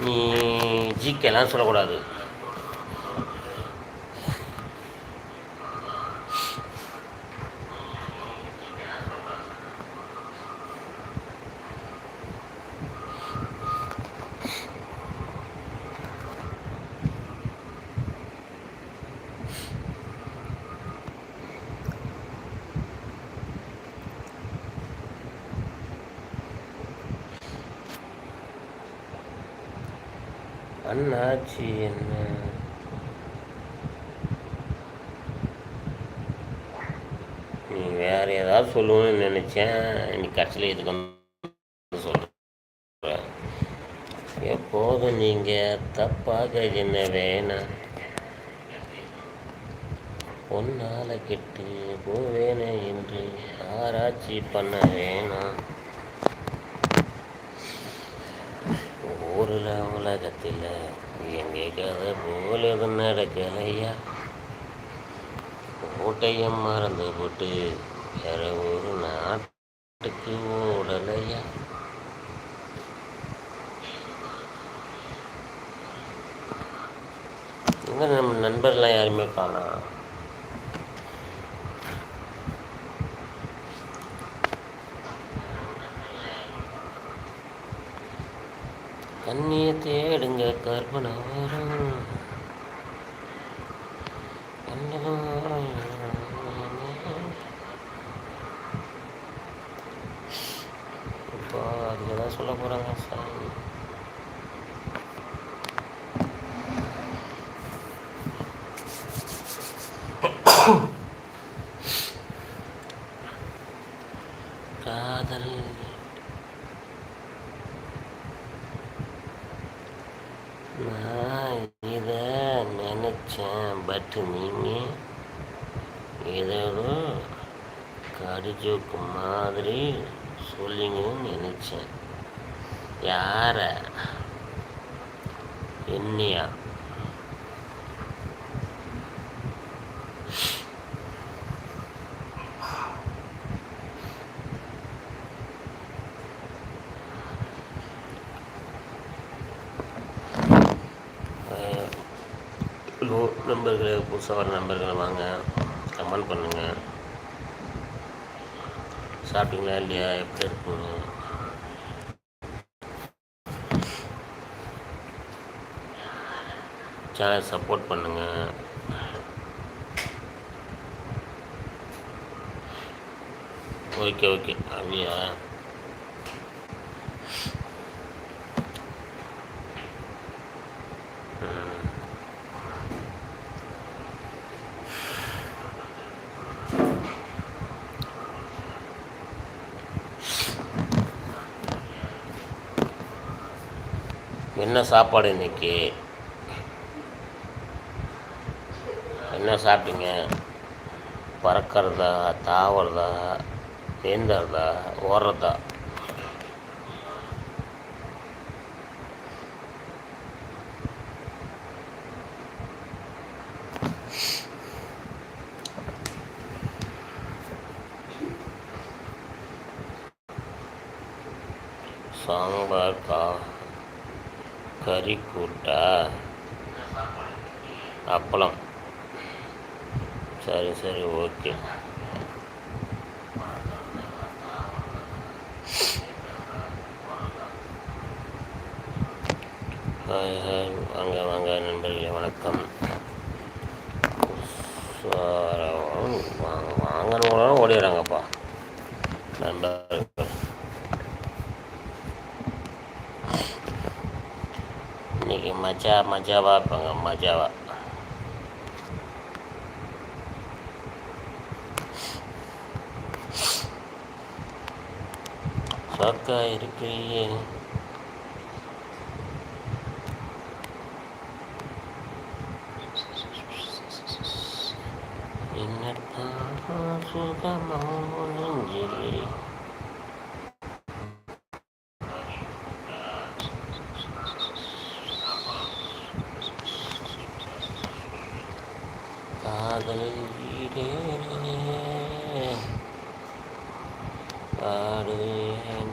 நீ ஜிகேலாம் சொல்லக்கூடாது. அண்ணாச்சி என்ன? நீ வேற ஏதாவது சொல்லுவேன்னு நினச்சேன். நீ கடைசியில் இதுக்கு வந்து சொல்ற? எப்போதும் நீங்கள் தப்பாக என்ன வேணாம் பொன்னால கெட்டு போவேனே என்று ஆராய்ச்சி பண்ண வேணாம். உலகத்தில் எங்கே கதை போல எதுவும் நடக்கலையா கோட்டையம் மறந்து போட்டு வேற ஒரு நாட்டுக்கு ஓடலையா இங்கே நம்ம நண்பர்லாம் யாருமே காணோம். கண்ணிய தேடுங்க கற்பனை வரும் இப்போ அதுக்கு தான் சொல்ல போகிறாங்க சார் காதல் நினச்சேன் பட் நீங்கள் ஏதோ கடிஜோக்கு மாதிரி சொல்லிங்கன்னு நினச்சேன். யார? என்னையா? லோ நம்பர்களை புதுசாக வர நம்பர்களை வாங்க. கமெண்ட் பண்ணுங்கள் சாப்பிட்டீங்களா இல்லையா? எப்படி இருக்குங்க? சேனல் சப்போர்ட் பண்ணுங்கள் ஓகே ஓகே அப்படியா? என்ன சாப்பாடு இன்னைக்கு? என்ன சாப்பிட்டீங்க? பறக்கிறதா தாவறதா நீந்துறதா ஓடுறதா? சாம்பார் கா கறி கூட்டா அப்பளம். சரி சரி ஓகே. Hi hi. வாங்க வாங்க நண்பர்களே வணக்கம். வாங்க வாங்கன்னு ஓடிடுறாங்கப்பா. இன்னைக்கு மஜா மஜாவா இருப்பாங்க மஜாவா சொக்கா இருக்கிறியே என்னத்தான் சுகமோ நெஞ்சிலே আর হ্যাঁ।